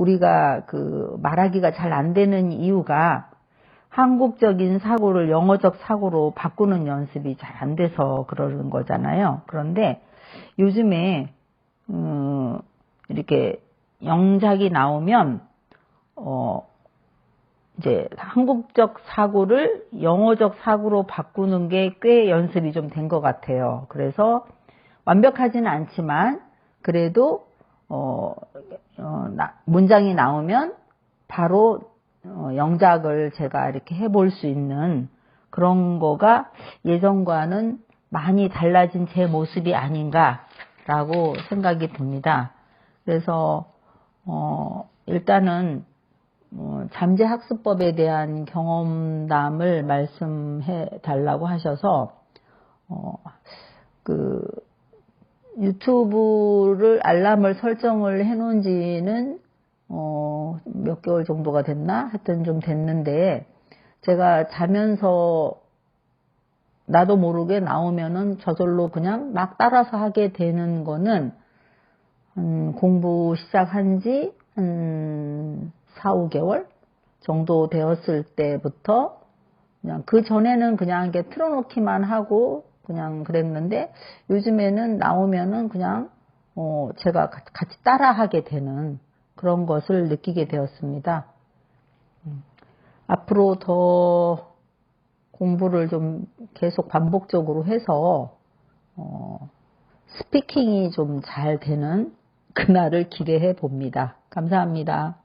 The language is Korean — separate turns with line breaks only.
우리가 그 말하기가 잘 안 되는 이유가 한국적인 사고를 영어적 사고로 바꾸는 연습이 잘 안 돼서 그러는 거잖아요. 그런데 요즘에 음, 이렇게 영작이 나오면 어 이제 한국적 사고를 영어적 사고로 바꾸는 게 꽤 연습이 좀 된 것 같아요. 그래서 완벽하지는 않지만 그래도 어, 어, 나, 문장이 나오면 바로 어, 영작을 제가 이렇게 해볼 수 있는 그런 거가 예전과는 많이 달라진 제 모습이 아닌가라고 생각이 듭니다. 그래서 어, 일단은 어, 잠재학습법에 대한 경험담을 말씀해 달라고 하셔서 어, 그 유튜브를 알람을 설정을 해 놓은 지는 어, 몇 개월 정도가 됐나? 하여튼 좀 됐는데 제가 자면서 나도 모르게 나오면은 저절로 그냥 막 따라서 하게 되는 거는 음, 공부 시작한 지한 4, 5개월 정도 되었을 때부터 그냥 그 전에는 그냥 이게 틀어놓기만 하고 그냥 그랬는데 요즘에는 나오면은 그냥 어 제가 같이 따라하게 되는 그런 것을 느끼게 되었습니다. 음, 앞으로 더 공부를 좀 계속 반복적으로 해서 어 스피킹이 좀 잘 되는 그날을 기대해 봅니다. 감사합니다.